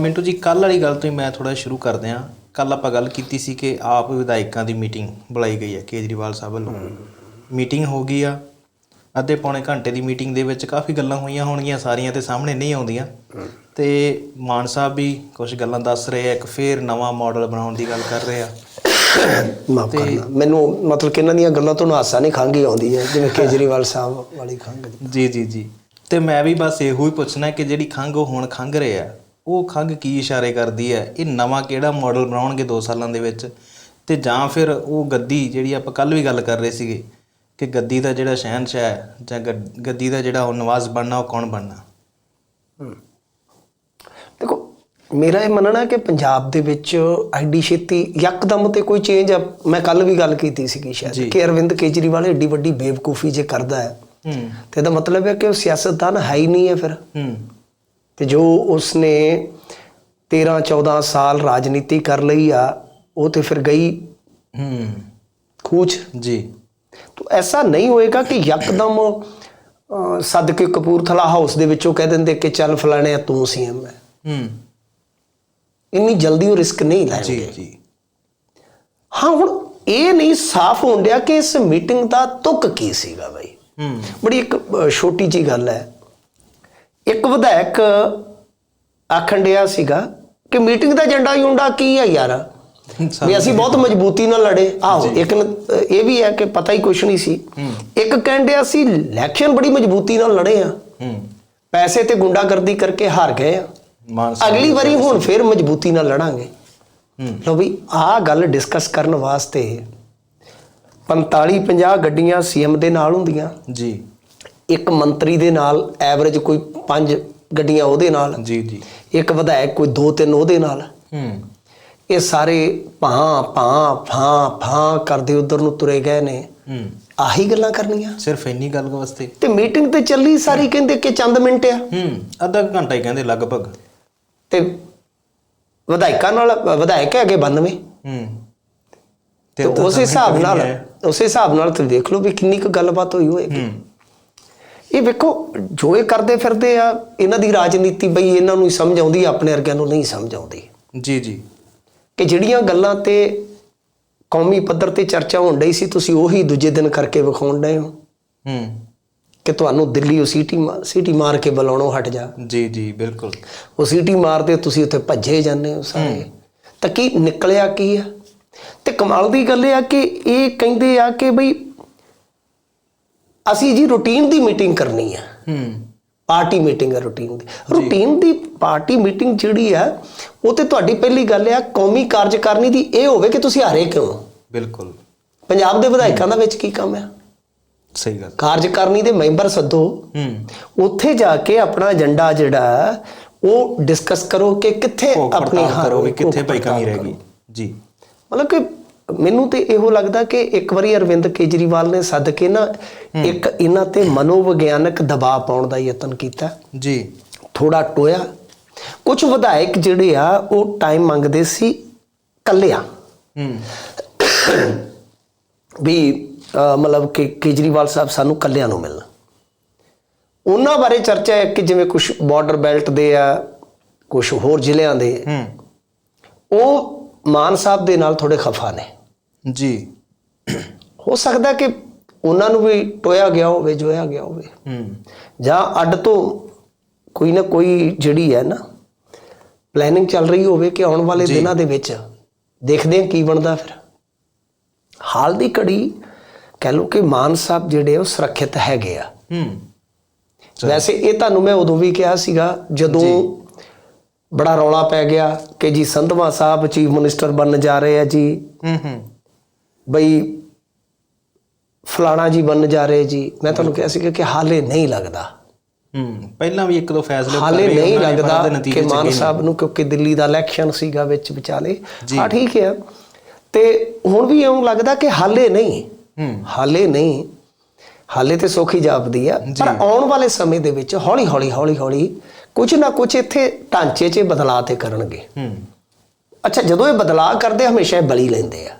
ਮਿੰਟੂ ਜੀ ਕੱਲ ਵਾਲੀ ਗੱਲ ਤੋਂ ਹੀ ਮੈਂ ਥੋੜਾ ਸ਼ੁਰੂ ਕਰਦੇ ਹਾਂ। ਕੱਲ ਆਪਾਂ ਗੱਲ ਕੀਤੀ ਸੀ ਕਿ ਆਪ ਵਿਧਾਇਕਾਂ ਦੀ ਮੀਟਿੰਗ ਬੁਲਾਈ ਗਈ ਹੈ ਕੇਜਰੀਵਾਲ ਸਾਹਿਬ ਵੱਲੋਂ। ਮੀਟਿੰਗ ਹੋ ਗਈ ਆ ਅੱਧੇ ਪੌਣੇ ਘੰਟੇ ਦੀ ਮੀਟਿੰਗ ਦੇ ਵਿੱਚ ਕਾਫੀ ਗੱਲਾਂ ਹੋਈਆਂ ਹੋਣਗੀਆਂ ਸਾਰੀਆਂ ਤੇ ਸਾਹਮਣੇ ਨਹੀਂ ਆਉਂਦੀਆਂ। ਤੇ ਮਾਨ ਸਾਹਿਬ ਵੀ ਕੁਝ ਗੱਲਾਂ ਦੱਸ ਰਹੇ ਆ ਇੱਕ ਫੇਰ ਨਵਾਂ ਮਾਡਲ ਬਣਾਉਣ ਦੀ ਗੱਲ ਕਰ ਰਹੇ ਆ। ਮਾਫ ਕਰਨਾ। ਮੈਨੂੰ ਮਤਲਬ ਕਿ ਇਹਨਾਂ ਦੀਆਂ ਗੱਲਾਂ ਤੋਂ ਹਾਸਾ ਨਹੀਂ ਹੀ ਆਉਂਦੀ ਹੈ ਜਿਵੇਂ ਕੇਜਰੀਵਾਲ ਸਾਹਿਬ ਵਾਲੀ ਦੀ। ਜੀ ਜੀ ਜੀ। ਤੇ ਮੈਂ ਵੀ ਬਸ ਇਹੋ ਹੀ ਪੁੱਛਣਾ ਕਿ ਜਿਹੜੀ ਖੰਘ ਉਹ ਹੁਣ ਖੰਘ ਰਹੇ ਆ ਉਹ ਖੰਘ ਕੀ ਇਸ਼ਾਰੇ ਕਰਦੀ ਹੈ? ਇਹ ਨਵਾਂ ਕਿਹੜਾ ਮਾਡਲ ਬਣਾਉਣਗੇ 2 ਸਾਲਾਂ ਦੇ ਵਿੱਚ? ਤੇ ਜਾਂ ਫਿਰ ਉਹ ਗੱਦੀ ਜਿਹੜੀ ਆਪਾਂ ਕੱਲ ਵੀ ਗੱਲ ਕਰ ਰਹੇ ਸੀਗੇ ਕਿ ਗੱਦੀ ਦਾ ਜਿਹੜਾ ਸ਼ਹਿਨशाह ਹੈ ਜਾਂ ਗੱਦ- ਦਾ ਜਿਹੜਾ ਉਹ ਨਵਾਜ਼ ਬਣਨਾ ਉਹ ਕੌਣ ਬਣਨਾ? ਦੇਖੋ ਮੇਰਾ ਇਹ ਮੰਨਣਾ ਹੈ ਕਿ ਪੰਜਾਬ ਦੇ ਵਿੱਚ ਐਡੀ ਛੇਤੀ ਯਕਦਮ ਤੇ ਕੋਈ ਚੇਂਜ ਮੈਂ ਕੱਲ ਵੀ ਗੱਲ ਕੀਤੀ ਸੀ ਜੀ। ਸ਼ਾਇਦ ਕਿ ਅਰਵਿੰਦ ਕੇਜਰੀਵਾਲ ਏਡੀ ਵੱਡੀ ਬੇਵਕੂਫੀ ਜੇ ਕਰਦਾ ਹੈ ਹੂੰ। ਤੇ ਇਹਦਾ ਮਤਲਬ ਹੈ ਕਿ ਉਹ ਸਿਆਸਤਦਾਨ ਹੈ ਹੀ ਨਹੀਂ ਹੈ ਫਿਰ। ਹੂੰ। ਤੇ ਜੋ ਉਸਨੇ 13 14 ਸਾਲ ਰਾਜਨੀਤੀ ਕਰ ਲਈ ਆ ਉਹ ਤੇ ਫਿਰ ਗਈ ਹੂੰ। ਖੂਚ ਜੀ। ਤੋ ਐਸਾ ਨਹੀਂ ਹੋਏਗਾ ਕਿ ਯਕਦਮ ਅਹ, ਸੱਦ ਕੇ ਕਪੂਰਥਲਾ ਹਾਊਸ ਦੇ ਵਿੱਚੋਂ ਕਹਿ ਦਿੰਦੇ ਕਿ ਚੱਲ ਫਲਾਣੇ ਤੂੰ ਸੀਐਮ ਹੈ ਹੂੰ। ਇੰਨੀ ਜਲਦੀ ਉਹ ਰਿਸਕ ਨਹੀਂ ਜੀ ਲੈਣਗੇ। ਜੀ ਹਾਂ ਹੁਣ ਇਹ ਨਹੀਂ ਸਾਫ਼ ਹੋਣ ਡਿਆ ਕਿ ਇਸ ਮੀਟਿੰਗ ਦਾ ਤੁਕ ਕੀ ਸੀਗਾ ਬਾਈ। ਹੂੰ। ਬੜੀ ਇੱਕ ਛੋਟੀ ਜੀ ਗੱਲ ਹੈ। ਇੱਕ ਵਿਧਾਇਕ ਆਖਣ ਡਿਆ ਸੀਗਾ ਕਿ ਮੀਟਿੰਗ ਦਾ ਏਜੰਡਾ ਯੁੰਡਾ ਕੀ ਹੈ ਯਾਰ? ਵੀ ਅਸੀਂ ਬਹੁਤ ਮਜ਼ਬੂਤੀ ਨਾਲ ਲੜੇ। ਆਹੋ ਇੱਕ ਇਹ ਵੀ ਹੈ ਕਿ ਪਤਾ ਹੀ ਕੁਛ ਨਹੀਂ ਸੀ। ਇੱਕ ਕਹਿੰਦੇ ਅਸੀਂ ਇਲੈਕਸ਼ਨ ਬੜੀ ਮਜ਼ਬੂਤੀ ਨਾਲ ਲੜੇ ਆ। ਹੂੰ। ਪੈਸੇ ਤੇ ਗੁੰਡਾਗਰਦੀ ਕਰਕੇ ਹਾਰ ਗਏ ਆ। ਅਗਲੀ ਵਾਰੀ ਹੁਣ ਫੇਰ ਮਜ਼ਬੂਤੀ ਨਾਲ ਲੜਾਂਗੇ। ਲੋ ਵੀ ਆਹ ਗੱਲ ਡਿਸਕਸ ਕਰਨ ਵਾਸਤੇ 45 50 ਗੱਡੀਆਂ ਸੀਐਮ ਦੇ ਨਾਲ ਹੁੰਦੀਆਂ। ਜੀ। ਇੱਕ ਮੰਤਰੀ ਦੇ ਨਾਲ ਐਵਰੇਜ ਕੋਈ 5 ਗੱਡੀਆਂ ਉਹਦੇ ਨਾਲ ਜੀ ਜੀ। ਇੱਕ ਵਿਧਾਇਕ ਕੋਈ 2-3 ਉਹਦੇ ਨਾਲ। ਹੂੰ। ਇਹ ਸਾਰੇ ਭਾਂ ਭਾਂ ਫਾਂ ਫਾਂ ਕਰਦੇ ਉਧਰ ਨੂੰ ਤੁਰੇ ਗਏ ਨੇ। ਹੂੰ। ਆਹੀ ਗੱਲਾਂ ਕਰਨੀਆਂ। ਸਿਰਫ ਇੰਨੀ ਗੱਲ ਵਾਸਤੇ? ਤੇ ਮੀਟਿੰਗ ਤੇ ਚੱਲੀ ਸਾਰੀ ਕਹਿੰਦੇ ਕਿ ਚੰਦ ਮਿੰਟ ਆ। ਹੂੰ ਅੱਧਾ ਕੁ ਘੰਟਾ ਹੀ ਕਹਿੰਦੇ ਲਗਭਗ। ਤੇ ਵਿਧਾਇਕਾਂ ਨਾਲ ਵਿਧਾਇਕ ਹੈਗੇ 92 ਹੂੰ। ਤੇ ਉਸ ਹਿਸਾਬ ਨਾਲ। ਉਸ ਹਿਸਾਬ ਨਾਲ ਤੁਸੀਂ ਦੇਖ ਲਓ ਵੀ ਕਿੰਨੀ ਕੁ ਗੱਲਬਾਤ ਹੋਈ ਹੋਏਗੀ। ਹੂੰ। ਇਹ ਵੇਖੋ ਜੋ ਇਹ ਕਰਦੇ ਫਿਰਦੇ ਆ ਇਹਨਾਂ ਦੀ ਰਾਜਨੀਤੀ ਬਈ ਇਹਨਾਂ ਨੂੰ ਹੀ ਸਮਝ ਆਉਂਦੀ ਆਪਣੇ ਵਰਗਿਆਂ ਨੂੰ ਨਹੀਂ ਸਮਝ ਆਉਂਦੀ। ਜੀ ਜੀ। ਕਿ ਜਿਹੜੀਆਂ ਗੱਲਾਂ ਤੇ ਕੌਮੀ ਪੱਧਰ ਤੇ ਚਰਚਾ ਹੋਣ ਡਈ ਸੀ ਤੁਸੀਂ ਉਹੀ ਦੂਜੇ ਦਿਨ ਕਰਕੇ ਵਿਖਾਉਣ ਡਏ ਹੋ। ਹੂੰ। ਕਿ ਤੁਹਾਨੂੰ ਦਿੱਲੀ ਉਹ ਸੀਟੀ ਸੀਟੀ ਮਾਰ ਕੇ ਬੁਲਾਉਣੋਂ ਹਟ ਜਾ। ਜੀ ਜੀ ਬਿਲਕੁਲ। ਉਹ ਸੀਟੀ ਮਾਰਦੇ ਤੁਸੀਂ ਉੱਥੇ ਭੱਜੇ ਜਾਂਦੇ ਹੋ ਸਾਰੇ। ਤਾਂ ਕੀ ਨਿਕਲਿਆ ਕੀ ਆ? ਤੇ ਕਮਾਲ ਦੀ ਗੱਲ ਇਹ ਆ ਕਿ ਇਹ ਕਹਿੰਦੇ ਆ ਕਿ ਬਈ ਅਸੀਂ ਜੀ ਰੂਟੀਨ ਦੀ ਮੀਟਿੰਗ ਕਰਨੀ ਆ। ਹੂੰ। ਪਾਰਟੀ ਮੀਟਿੰਗ ਹੈ ਰੂਟੀਨ ਦੀ। ਰੂਟੀਨ ਦੀ ਪਾਰਟੀ ਮੀਟਿੰਗ ਜਿਹੜੀ ਆ ਉਹ ਤੇ ਤੁਹਾਡੀ ਪਹਿਲੀ ਗੱਲ ਆ ਕੌਮੀ ਕਾਰਜਕਾਰਨੀ ਦੀ। ਇਹ ਹੋਵੇ ਕਿ ਤੁਸੀਂ ਹਾਰੇ ਕਿਉਂ? ਬਿਲਕੁਲ। ਪੰਜਾਬ ਦੇ ਵਿਧਾਇਕਾਂ ਦਾ ਵਿੱਚ ਕੀ ਕੰਮ ਆ? ਸਹੀ ਗੱਲ। ਕਾਰਜਕਾਰਨੀ ਦੇ ਮੈਂਬਰ ਸੱਦੋ। ਹੂੰ। ਉੱਥੇ ਜਾ ਕੇ ਆਪਣਾ ਏਜੰਡਾ ਜਿਹੜਾ ਉਹ ਡਿਸਕਸ ਕਰੋ ਕਿ ਕਿੱਥੇ ਆਪਣੀ ਭੋਗ ਕਿੱਥੇ ਭਾਈ ਕਮੀ ਰਹਿ। ਗਈ। ਜੀ। ਮਤਲਬ ਕਿ ਮੈਨੂੰ ਤੇ ਇਹੋ ਲੱਗਦਾ ਕਿ ਇੱਕ ਵਾਰੀ ਅਰਵਿੰਦ ਕੇਜਰੀਵਾਲ ਨੇ ਸੱਦ ਕੇ ਨਾ ਇੱਕ ਇਹਨਾਂ ਤੇ ਮਨੋਵਿਗਿਆਨਕ ਦਬਾਅ ਪਾਉਣ ਦਾ ਯਤਨ ਕੀਤਾ। ਜੀ। ਥੋੜਾ ਟੋਇਆ। ਕੁਝ ਵਿਧਾਇਕ ਜਿਹੜੇ ਆ ਉਹ ਟਾਈਮ ਮੰਗਦੇ ਸੀ ਕੱਲਿਆ। ਹੂੰ। ਵੀ ਮਤਲਬ ਕਿ ਕੇਜਰੀਵਾਲ ਸਾਹਿਬ ਸਾਨੂੰ ਕੱਲਿਆਂ ਨੂੰ ਮਿਲਣ। ਉਹਨਾਂ ਬਾਰੇ ਚਰਚਾ ਹੈ ਕਿ ਜਿਵੇਂ ਕੁਝ ਬਾਰਡਰ ਬੈਲਟ ਦੇ ਆ ਕੁਝ ਹੋਰ ਜ਼ਿਲ੍ਹਿਆਂ ਦੇ। ਹੂੰ। ਉਹ ਮਾਨ ਸਾਹਿਬ ਦੇ ਨਾਲ ਥੋੜੇ ਖਫਾ ਨੇ। ਜੀ। ਹੋ ਸਕਦਾ ਕਿ ਉਹਨਾਂ ਨੂੰ ਵੀ ਟੋਇਆ ਗਿਆ ਹੋਵੇ ਜੋਇਆ ਗਿਆ ਹੋਵੇ। ਹੂੰ। ਜਾਂ ਅੱਡ ਤੋਂ ਕੋਈ ਨਾ ਕੋਈ ਜਿਹੜੀ ਹੈ ਨਾ ਪਲੈਨਿੰਗ ਚੱਲ ਰਹੀ ਹੋਵੇ ਕਿ ਆਉਣ ਵਾਲੇ ਦਿਨਾਂ ਦੇ ਵਿੱਚ ਦੇਖਦੇ ਹਾਂ ਕੀ ਬਣਦਾ ਫਿਰ। ਹਾਲ ਦੀ ਘੜੀ ਕਹਿ ਲਓ ਕਿ ਮਾਨ ਸਾਹਿਬ ਜਿਹੜੇ ਉਹ ਸੁਰੱਖਿਅਤ ਹੈਗੇ ਆ। ਹੂੰ। ਵੈਸੇ ਇਹ ਤੁਹਾਨੂੰ ਮੈਂ ਉਦੋਂ ਵੀ ਕਿਹਾ ਸੀਗਾ ਜਦੋਂ ਬੜਾ ਰੌਲਾ ਪੈ ਗਿਆ ਕਿ ਜੀ ਸੰਧਵਾ ਸਾਹਿਬ ਚੀਫ ਮਿਨਿਸਟਰ ਬਣਨ ਜਾ ਰਹੇ ਆ ਜੀ। ਹੂੰ ਹੂੰ। ਬਈ ਫਲਾਣਾ ਜੀ ਬਣਨ ਜਾ ਰਹੇ ਜੀ। ਮੈਂ ਤੁਹਾਨੂੰ ਕਿਹਾ ਸੀਗਾ ਕਿ ਹਾਲੇ ਨਹੀਂ ਲੱਗਦਾ। ਹੂੰ ਪਹਿਲਾਂ ਵੀ ਇੱਕ ਦੋ ਫੈਸਲੇ ਹਾਲੇ ਨਹੀਂ ਲੱਗਦਾ ਕਿ ਮਾਨ ਸਾਹਿਬ ਨੂੰ ਕਿਉਂਕਿ ਦਿੱਲੀ ਦਾ ਇਲੈਕਸ਼ਨ ਸੀਗਾ ਵਿੱਚ ਵਿਚਾਲੇ। ਹਾਂ ਠੀਕ ਹੈ। ਤੇ ਹੁਣ ਵੀ ਇਉਂ ਲੱਗਦਾ ਕਿ ਹਾਲੇ ਨਹੀਂ। ਹੂੰ। ਹਾਲੇ ਨਹੀਂ। ਹਾਲੇ ਤੇ ਸੋਖੀ ਜਾਪਦੀ ਆ। ਪਰ ਆਉਣ ਵਾਲੇ ਸਮੇਂ ਦੇ ਵਿੱਚ ਹੌਲੀ ਹੌਲੀ ਹੌਲੀ ਹੌਲੀ ਕੁਝ ਨਾ ਕੁਝ ਇੱਥੇ ਢਾਂਚੇ 'ਚ ਬਦਲਾਅ ਤੇ ਕਰਨਗੇ। ਹੂੰ। ਅੱਛਾ ਜਦੋਂ ਇਹ ਬਦਲਾਅ ਕਰਦੇ ਹਮੇਸ਼ਾ ਇਹ ਬਲੀ ਲੈਂਦੇ ਆ।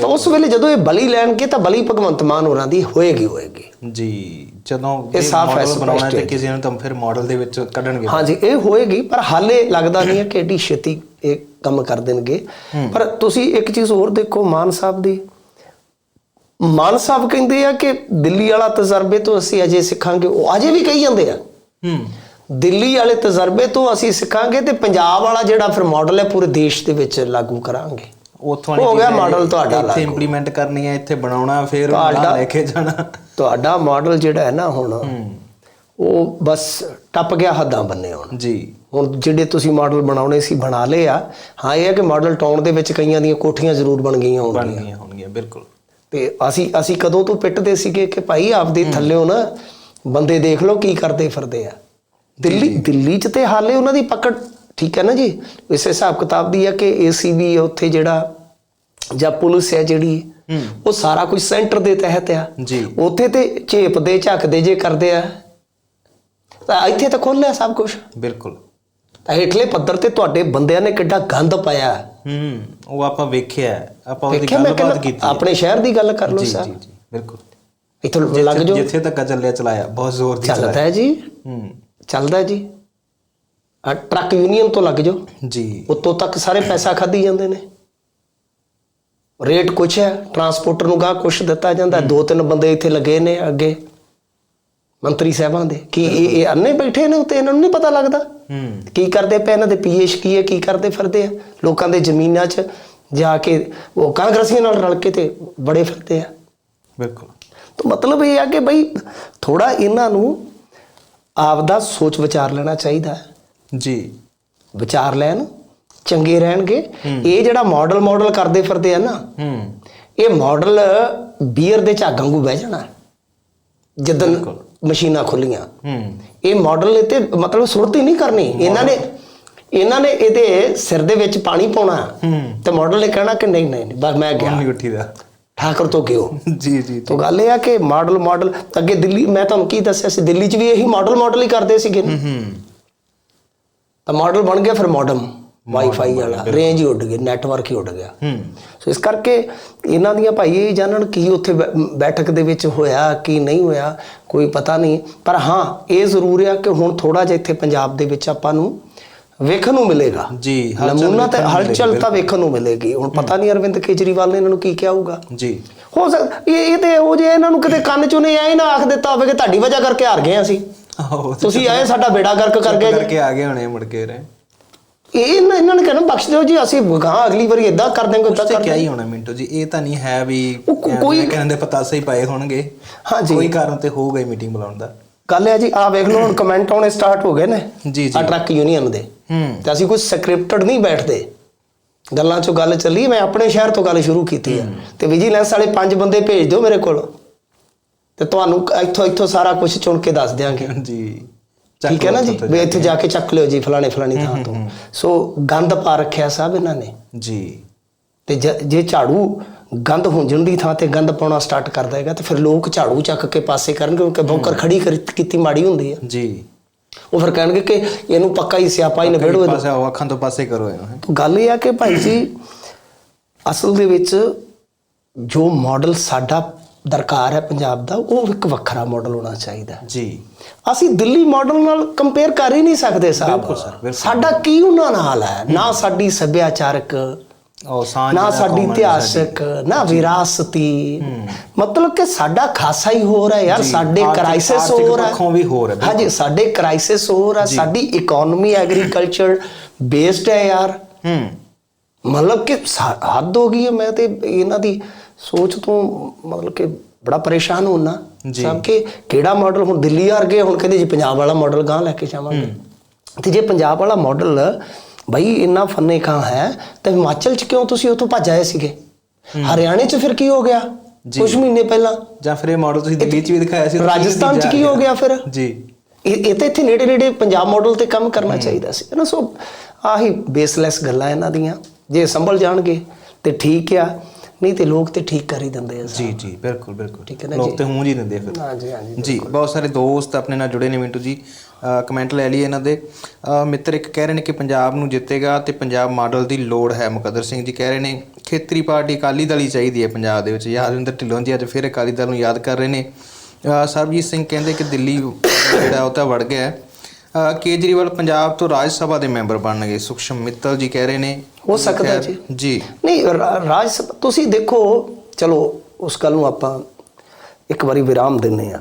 ਤਾਂ ਉਸ ਵੇਲੇ ਜਦੋਂ ਇਹ ਬਲੀ ਲੈਣਗੇ ਤਾਂ ਬਲੀ ਭਗਵੰਤ ਮਾਨ ਹੋਰਾਂ ਦੀ ਹੋਏਗੀ ਹੋਏਗੀ। ਜੀ ਜਦੋਂ ਇਹ ਸਾਫ਼ ਹੈ, ਬਣਾਉਣਾ ਤੇ। ਕਿਸੇ ਨੂੰ ਤਾਂ ਫਿਰ ਮਾਡਲ ਦੇ ਵਿੱਚ ਕੱਢਣਗੇ। ਹਾਂਜੀ ਇਹ ਹੋਏਗੀ ਪਰ ਹਾਲੇ ਲੱਗਦਾ ਨਹੀਂ ਹੈ ਕਿ ਏਡੀ ਛੇਤੀ ਇਹ ਕੰਮ ਕਰ ਦੇਣਗੇ। ਪਰ ਤੁਸੀਂ ਇੱਕ ਚੀਜ਼ ਹੋਰ ਦੇਖੋ ਮਾਨ ਸਾਹਿਬ ਦੀ। ਮਾਨ ਸਾਹਿਬ ਕਹਿੰਦੇ ਆ ਕਿ ਦਿੱਲੀ ਵਾਲਾ ਤਜਰਬੇ ਤੋਂ ਅਸੀਂ ਅਜੇ ਸਿੱਖਾਂਗੇ ਉਹ ਅਜੇ ਵੀ ਕਹੀ ਜਾਂਦੇ ਆ। ਹੂੰ। ਦਿੱਲੀ ਵਾਲੇ ਤਜਰਬੇ ਤੋਂ ਅਸੀਂ ਸਿੱਖਾਂਗੇ ਤੇ ਪੰਜਾਬ ਵਾਲਾ ਜਿਹੜਾ ਫਿਰ ਮਾਡਲ ਹੈ ਪੂਰੇ ਦੇਸ਼ ਦੇ ਵਿੱਚ ਲਾਗੂ ਕਰਾਂਗੇ। ਉਥੋਂ ਹੋ ਗਿਆ model ਤੁਹਾਡਾ ਇੱਥੇ। ਇੰਪਲੀਮੈਂਟ ਕਰਨੀ ਹੈ ਇੱਥੇ ਬਣਾਉਣਾ ਫਿਰ ਲੈ ਕੇ ਜਾਣਾ। ਤੁਹਾਡਾ ਮਾਡਲ ਜਿਹੜਾ ਹੈ ਨਾ ਹੁਣ ਉਹ ਬਸ ਟੱਪ ਗਿਆ ਹੱਦਾਂ ਬੰਨੇ ਹੁਣ। ਜੀ। ਹੁਣ ਜਿਹੜੇ ਤੁਸੀਂ ਮਾਡਲ ਬਣਾਉਣੇ ਸੀ ਬਣਾ ਲਏ ਆ। ਹਾਂ ਇਹ ਹੈ ਕਿ ਮਾਡਲ ਟਾਊਨ ਦੇ ਵਿੱਚ ਕਈਆਂ ਦੀਆਂ ਕੋਠੀਆਂ ਜ਼ਰੂਰ ਬਣ ਗਈਆਂ ਬਣ ਹੋਣਗੀਆਂ ਗਈਆਂ ਹੋਣਗੀਆਂ ਬਿਲਕੁਲ। ਤੇ ਅਸੀਂ ਅਸੀਂ ਕਦੋਂ ਤੋਂ ਪਿੱਟਦੇ ਸੀਗੇ ਕਿ ਭਾਈ ਆਪਦੇ ਥੱਲਿਓ ਨਾ ਬੰਦੇ ਦੇਖ ਲਓ ਕੀ ਕਰਦੇ ਫਿਰਦੇ ਆ। ਦਿੱਲੀ ਦਿੱਲੀ 'ਚ ਤੇ ਹਾਲੇ ਉਹਨਾਂ ਦੀ ਪਕੜ ਠੀਕ ਹੈ ਨਾ ਜੀ? ਇਸ ਹਿਸਾਬ ਕਿਤਾਬ ਦੀ ਹੈ ਕਿ ਏਸੀਬੀ ਉੱਥੇ ਜਿਹੜਾ ਜਾਂ ਪੁਲਿਸ ਹੈ ਜਿਹੜੀ ਉਹ ਸਾਰਾ ਕੁਝ ਸੈਂਟਰ ਦੇ ਤਹਿਤ ਆ। ਜੀ। ਉੱਥੇ ਤੇ ਝੇਪਦੇ ਝੱਕਦੇ ਜੇ ਕਰਦੇ ਆ। ਤਾਂ ਇੱਥੇ ਤਾਂ ਖੋਲਿਆ ਸਭ ਕੁਝ। ਬਿਲਕੁਲ। ਤਾਂ ਹੇਠਲੇ ਪੱਧਰ ਤੇ ਤੁਹਾਡੇ ਬੰਦਿਆਂ ਨੇ ਕਿੱਡਾ ਗੰਦ ਪਾਇਆ। ਹੂੰ ਉਹ ਆਪਾਂ ਵੇਖਿਆ। ਆਪਾਂ ਉਹਦੀ ਗੱਲਬਾਤ ਕੀਤੀ। ਆਪਣੇ ਸ਼ਹਿਰ ਦੀ ਗੱਲ ਕਰ ਲਓ ਸਰ। ਜੀ ਜੀ ਬਿਲਕੁਲ। ਇੱਥੋਂ ਲੱਗ ਜਾਓ। ਜਿੱਥੇ ਤੱਕ ਚੱਲਿਆ ਚਲਾਇਆ ਬਹੁਤ ਜ਼ੋਰ ਦੀ ਚੱਲਦਾ ਹੈ ਜੀ। ਹੂੰ। ਚੱਲਦਾ ਹੈ ਜੀ। ਟਰੱਕ ਯੂਨੀਅਨ ਤੋਂ ਲੱਗ ਜਾਓ। ਜੀ। ਉੱਤੋਂ ਤੱਕ ਸਾਰੇ ਪੈਸਾ ਖਾਦੀ ਜਾਂਦੇ ਨੇ। ਰੇਟ ਕੁਛ ਹੈ ਟਰਾਂਸਪੋਰਟਰ ਨੂੰ ਗਾਹ ਕੁਛ ਦਿੱਤਾ ਜਾਂਦਾ ਦੋ ਤਿੰਨ ਬੰਦੇ ਇੱਥੇ ਲੱਗੇ ਨੇ ਅੱਗੇ। ਮੰਤਰੀ ਸਾਹਿਬਾਨ ਦੇ ਕੀ ਇਹ ਇਹ ਅੰਨੇ ਬੈਠੇ ਨੇ ਉੱਤੇ ਇਹਨਾਂ ਨੂੰ ਨਹੀਂ ਪਤਾ ਲੱਗਦਾ। ਹੂੰ। ਕੀ ਕਰਦੇ ਪਏ ਇਹਨਾਂ ਦੇ ਪੀਐਚ ਕੀ ਹੈ ਕੀ ਕਰਦੇ ਫਿਰਦੇ ਆ? ਲੋਕਾਂ ਦੇ ਜ਼ਮੀਨਾਂ 'ਚ ਜਾ ਕੇ ਉਹ ਕਾਂਗਰਸੀਆਂ ਨਾਲ ਰਲ ਕੇ ਤੇ ਬੜੇ ਫਿਰਦੇ ਆ। ਬਿਲਕੁਲ। ਤਾਂ ਮਤਲਬ ਇਹ ਆ ਕਿ ਬਈ ਥੋੜਾ ਇਹਨਾਂ ਨੂੰ ਆਪਦਾ ਸੋਚ ਵਿਚਾਰ ਲੈਣਾ ਚਾਹੀਦਾ ਹੈ। ਜੀ। ਵਿਚਾਰ ਲੈਣ ਚੰਗੇ ਰਹਿਣਗੇ। ਇਹ ਜਿਹੜਾ ਮਾਡਲ ਮਾਡਲ ਕਰਦੇ ਫਿਰਦੇ ਆ ਨਾ ਹੂੰ। ਇਹ ਮਾਡਲ ਬੀਅਰ ਦੇ ਝਾਗਾਂ ਵਾਂਗੂ ਬਹਿ ਜਾਣਾ। ਜਦੋਂ ਮਸ਼ੀਨਾਂ ਖੁੱਲੀਆਂ। ਹੂੰ। ਇਹ ਮਾਡਲ ਤੇ ਮਤਲਬ ਸੁਰਤ ਹੀ ਨਹੀਂ ਕਰਨੀ। ਇਹਨਾਂ ਨੇ ਇਹਨਾਂ ਨੇ ਇਹਦੇ ਸਿਰ ਦੇ ਵਿੱਚ ਪਾਣੀ ਪਾਉਣਾ। ਹੂੰ। ਤੇ ਮਾਡਲ ਨੇ ਕਹਿਣਾ ਕਿ ਨਹੀਂ ਨਹੀਂ ਬਸ ਮੈਂ ਗਿਆ। ਨਹੀਂ ਉੱਠੀ ਦਾ ਠਾਕਰ ਤੋਂ ਗਿਓ। ਜੀ ਜੀ ਤੋ ਗੱਲ ਇਹ ਆ ਕਿ ਮਾਡਲ ਮਾਡਲ ਅੱਗੇ ਦਿੱਲੀ ਮੈਂ ਤੁਹਾਨੂੰ ਕੀ ਦੱਸਿਆ ਸੀ ਦਿੱਲੀ 'ਚ ਵੀ ਇਹੀ ਮਾਡਲ ਮਾਡਲ ਹੀ ਕਰਦੇ ਸੀਗੇ ਨਾ। ਹੂੰ। ਤਾਂ ਮਾਡਲ ਬਣ ਗਿਆ ਫਿਰ ਮੋਡਮ ਵਾਈਫਾਈ ਵਾਲਾ ਰੇਂਜ ਹੀ ਉੱਡ ਗਈ ਨੈਟਵਰਕ ਹੀ ਉੱਡ ਗਿਆ। ਹੂੰ। ਸੋ ਇਸ ਕਰਕੇ ਇਹਨਾਂ ਦੀਆਂ ਭਾਈ ਇਹ ਜਾਣਨ ਕੀ ਉੱਥੇ ਬੈਠਕ ਦੇ ਵਿੱਚ ਹੋਇਆ ਕੀ ਨਹੀਂ ਹੋਇਆ ਕੋਈ ਪਤਾ ਨਹੀਂ। ਪਰ ਹਾਂ ਇਹ ਜ਼ਰੂਰ ਆ ਕਿ ਹੁਣ ਥੋੜਾ ਜਿਹਾ ਇੱਥੇ ਪੰਜਾਬ ਦੇ ਵਿੱਚ ਆਪਾਂ ਨੂੰ ਵੇਖਣ ਨੂੰ ਮਿਲੇਗਾ। ਜੀ ਨਮੂਨਾ ਤੇ ਹਲਚਲ ਤਾਂ ਵੇਖਣ ਨੂੰ ਮਿਲੇਗੀ। ਹੁਣ ਪਤਾ ਨਹੀਂ ਅਰਵਿੰਦ ਕੇਜਰੀਵਾਲ ਨੇ ਇਹਨਾਂ ਨੂੰ ਕੀ ਕਿਹਾ ਹੋਊਗਾ। ਜੀ। ਹੋ ਸਕਦਾ ਇਹ ਇਹ ਤੇ ਉਹ ਜੇ ਇਹਨਾਂ ਨੂੰ ਕਿਤੇ ਕੰਨ ਚੋਂ ਨਹੀਂ ਆਏ ਨਾ ਆਖ ਦਿੱਤਾ ਹੋਵੇ ਕਿ ਤੁਹਾਡੀ ਵਜ੍ਹਾ ਕਰਕੇ ਹਾਰ ਗਏ ਅਸੀਂ। ਆਹੋ ਤੁਸੀਂ ਆਏ ਸਾਡਾ ਬੇੜਾ ਗਰਕ ਕਰ ਗਏ ਜੀ। ਕਰਕੇ ਆ ਗਏ ਹੋਣੇ ਮੁੜ ਕੇ ਰਹੇ ਇਹ ਇਹਨਾਂ ਇਹਨਾਂ ਨੇ ਕਹਿਣਾ ਬਖਸ਼ ਦਿਓ ਜੀ ਅਸੀਂ ਗਾਂ ਅਗਲੀ ਵਾਰੀ ਇਦਾਂ ਕਰ ਦੇਂਗੇ ਉਦਾਂ ਤੇ ਕਰ ਕਿਆ ਹੀ ਹੋਣਾ ਮਿੰਟੋ ਜੀ ਇਹ ਤਾਂ ਨਹੀਂ ਹੈ ਵੀ ਉਹ ਕੋ- ਕੋਈ- ਕਹਿੰਦੇ ਪਤਾਸੇ ਹੀ ਪਾਏ ਹੋਣਗੇ। ਹਾਂਜੀ ਕੋਈ ਕਾਰਨ ਤੇ ਹੋਊਗਾ ਮੀਟਿੰਗ ਬੁਲਾਉਣ ਦਾ। ਗੱਲ ਹੈ ਜੀ ਆ ਵੇਖ ਲਓ ਹੁਣ ਕਮੈਂਟ ਆਉਣੇ ਸਟਾਰਟ ਹੋ ਗਏ ਨੇ। ਜੀ ਆ ਜੀ ਟਰੱਕ ਯੂਨੀਅਨ ਦੇ। ਹੂੰ। ਤੇ ਅਸੀਂ ਕੁਝ ਸਕ੍ਰਿਪਟਡ ਨਹੀਂ ਬੈਠਦੇ। ਗੱਲਾਂ ਚੋਂ ਗੱਲ ਚੱਲੀ ਮੈਂ ਆਪਣੇ ਸ਼ਹਿਰ ਤੋਂ ਗੱਲ ਸ਼ੁਰੂ ਕੀਤੀ ਹੈ। ਤੇ ਵਿਜੀਲੈਂਸ ਵਾਲੇ ਪੰਜ ਬੰਦੇ ਭੇਜ ਦਿਓ ਮੇਰੇ ਕੋਲ। ਤੇ ਤੁਹਾਨੂੰ ਇੱਥੋਂ ਇੱਥੋਂ ਸਾਰਾ ਕੁਝ ਚੁਣ ਕੇ ਦੱਸ ਦਿਆਂਗੇ। ਜੀ। ਠੀਕ ਹੈ ਨਾ ਜੀ? ਵੀ ਇੱਥੇ ਜਾ ਕੇ ਚੱਕ ਲਿਓ ਜੀ ਫਲਾਣੇ ਫਲਾਣੀ ਥਾਂ ਤੋਂ। ਸੋ ਗੰਦ ਪਾ ਰੱਖਿਆ ਸਭ ਇਹਨਾਂ ਨੇ। ਜੀ। ਤੇ ਜ- ਝਾੜੂ ਗੰਦ ਹੁੰਜਣ ਦੀ ਥਾਂ ਤੇ ਗੰਦ ਪਾਉਣਾ ਸਟਾਰਟ ਕਰ ਦੇਗਾ ਤੇ ਫਿਰ ਲੋਕ ਝਾੜੂ ਚੱਕ ਕੇ ਪਾਸੇ ਕਰਨਗੇ ਕਿਉਂਕਿ ਬੌਕਰ ਖੜੀ ਕੀਤੀ ਮਾੜੀ ਹੁੰਦੀ ਹੈ। ਜੀ। ਉਹ ਫਿਰ ਕਹਿਣਗੇ ਕਿ ਇਹਨੂੰ ਪੱਕਾ ਹੀ ਸਿਆਪਾ ਹੀ ਨਿਬੇੜੋ ਇਹਨੂੰ। ਪਾਸੇ ਆਓ, ਅੱਖਾਂ ਤੋਂ ਪਾਸੇ ਕਰੋ ਇਹਨੂੰ ਗੱਲ ਇਹ ਆ ਕਿ ਭਾਈ ਜੀ ਅਸਲ ਦੇ ਵਿੱਚ ਜੋ ਮਾਡਲ ਸਾਡਾ ਦਰਕਾਰ ਹੈ ਪੰਜਾਬ ਦਾ ਉਹ ਇੱਕ ਵੱਖਰਾ ਮਾਡਲ ਹੋਣਾ ਚਾਹੀਦਾ। ਜੀ। ਅਸੀਂ ਦਿੱਲੀ ਮਾਡਲ ਨਾਲ ਕੰਪੇਅਰ ਕਰ ਹੀ ਨਹੀਂ ਸਕਦੇ ਸਾਹਿਬ। ਸਾਡਾ ਕੀ ਉਹਨਾਂ ਨਾਲ ਹੈ? ਨਾ ਸਾਡੀ ਸੱਭਿਆਚਾਰਕ ਨਾ ਸਾਡੀ ਇਤਿਹਾਸਕ ਨਾ ਵਿਰਾਸਤੀ। ਮਤਲਬ ਕਿ ਸਾਡਾ ਖਾਸਾ ਹੀ ਹੋਰ ਹੈ ਯਾਰ ਜੀ, ਸਾਡੇ ਕ੍ਰਾਈਸਿਸ ਹੈ। ਪੱਖੋਂ ਵੀ ਹੈ, ਬਿਲਕੁਲ। ਹਾਂਜੀ ਸਾਡੇ ਕ੍ਰਾਈਸਿਸ ਹੋਰ ਹੈ ਸਾਡੀ ਇਕਨੋਮੀ ਐਗਰੀਕਲਚਰ ਬੇਸਡ ਹੈ ਯਾਰ। ਹੂੰ। ਮਤਲਬ ਕਿ ਹੱਦ ਹੋ ਗਈ ਹੈ ਮੈਂ ਤੇ ਇਹਨਾਂ ਦੀ ਸੋਚ ਤੋਂ ਮਤਲਬ ਕਿ ਬੜਾ ਪਰੇਸ਼ਾਨ ਹੋਣਾ। ਸਭ ਕਿ ਕਿਹੜਾ ਮਾਡਲ ਹੁਣ ਦਿੱਲੀ ਆ ਗਏ ਹੁਣ ਕਹਿੰਦੇ ਜੀ ਪੰਜਾਬ ਵਾਲਾ ਮਾਡਲ ਗਾਂ ਲੈ ਕੇ ਜਾਵਾਂਗੇ। ਤੇ ਜੇ ਪੰਜਾਬ ਵਾਲਾ ਮਾਡਲ ਬਈ ਇੰਨਾ ਫੰਨੇ ਕਾਂ ਹੈ ਤਾਂ ਹਿਮਾਚਲ ਚ ਕਿਉਂ ਤੁਸੀਂ ਉੱਥੋਂ ਭੱਜ ਆਏ ਸੀਗੇ? ਹਰਿਆਣੇ ਚ ਫਿਰ ਕੀ ਹੋ ਗਿਆ? ਕੁਝ ਮਹੀਨੇ ਪਹਿਲਾਂ। ਜਾਂ ਫਿਰ ਇਹ ਮਾਡਲ ਤੁਸੀਂ ਦਿੱਲੀ 'ਚ ਵੀ ਦਿਖਾਇਆ ਸੀ ਰਾਜਸਥਾਨ ਚ ਕੀ ਹੋ ਗਿਆ ਫਿਰ? ਜੀ। ਇਹ ਇਹ ਤਾਂ ਇੱਥੇ ਨੇੜੇ ਨੇੜੇ ਪੰਜਾਬ ਮਾਡਲ ਤੇ ਕੰਮ ਕਰਨਾ ਚਾਹੀਦਾ ਸੀ। ਨਾ ਸੋ ਆਹੀ ਬੇਸਲੈਸ ਗੱਲਾਂ ਇਹਨਾਂ ਦੀਆਂ। ਜੇ ਸੰਭਲ ਜਾਣਗੇ ਤੇ ਠੀਕ ਆ। ਨਹੀਂ ਤੇ ਲੋਕ ਤੇ ਠੀਕ ਕਰ ਹੀ ਦਿੰਦੇ ਆ ਜੀ ਜੀ ਬਿਲਕੁਲ ਬਿਲਕੁਲ। ਠੀਕ ਹੈ ਨਾ ਲੋਕ ਤੇ ਹੂੰ ਜੀ ਦਿੰਦੇ ਆ ਫਿਰ। ਹਾਂ ਜੀ ਹਾਂ ਜੀ ਜੀ ਬਹੁਤ ਸਾਰੇ ਦੋਸਤ ਆਪਣੇ ਨਾਲ ਜੁੜੇ ਨੇ ਮਿੰਟੂ ਜੀ। ਕਮੈਂਟ ਲੈ ਲਈ ਇਹਨਾਂ ਦੇ। ਮਿੱਤਰ ਇੱਕ ਕਹਿ ਰਹੇ ਨੇ ਕਿ ਪੰਜਾਬ ਨੂੰ ਜਿੱਤੇਗਾ ਤੇ ਪੰਜਾਬ ਮਾਡਲ ਦੀ ਲੋੜ ਹੈ। ਮੁਕਦਰ ਸਿੰਘ ਜੀ ਕਹਿ ਰਹੇ ਨੇ ਖੇਤਰੀ ਪਾਰਟੀ ਅਕਾਲੀ ਦਲ ਹੀ ਚਾਹੀਦੀ ਹੈ ਪੰਜਾਬ ਦੇ ਵਿੱਚ। ਯਾਦਵਿੰਦਰ ਢਿੱਲੋਂ ਜੀ ਅੱਜ ਫਿਰ ਅਕਾਲੀ ਦਲ ਨੂੰ ਯਾਦ ਕਰ ਰਹੇ ਨੇ। ਸਰਬਜੀਤ ਸਿੰਘ ਕਹਿੰਦੇ ਕਿ ਦਿੱਲੀ ਜਿਹੜਾ ਉਹ ਤਾਂ ਵੜ ਗਿਆ। ਕੇਜਰੀਵਾਲ ਪੰਜਾਬ ਤੋਂ ਰਾਜ ਸਭਾ ਦੇ ਮੈਂਬਰ ਬਣ ਗਏ ਸੁਖਸ਼ਮ ਮਿੱਤਲ ਜੀ ਕਹਿ ਰਹੇ ਨੇ ਹੋ ਸਕਦਾ ਜੀ। ਜੀ। ਨਹੀਂ ਰਾਜ ਤੁਸੀਂ ਦੇਖੋ ਚਲੋ ਉਸ ਗੱਲ ਨੂੰ ਆਪਾਂ ਇੱਕ ਵਾਰੀ ਵਿਰਾਮ ਦਿੰਨੇ ਆ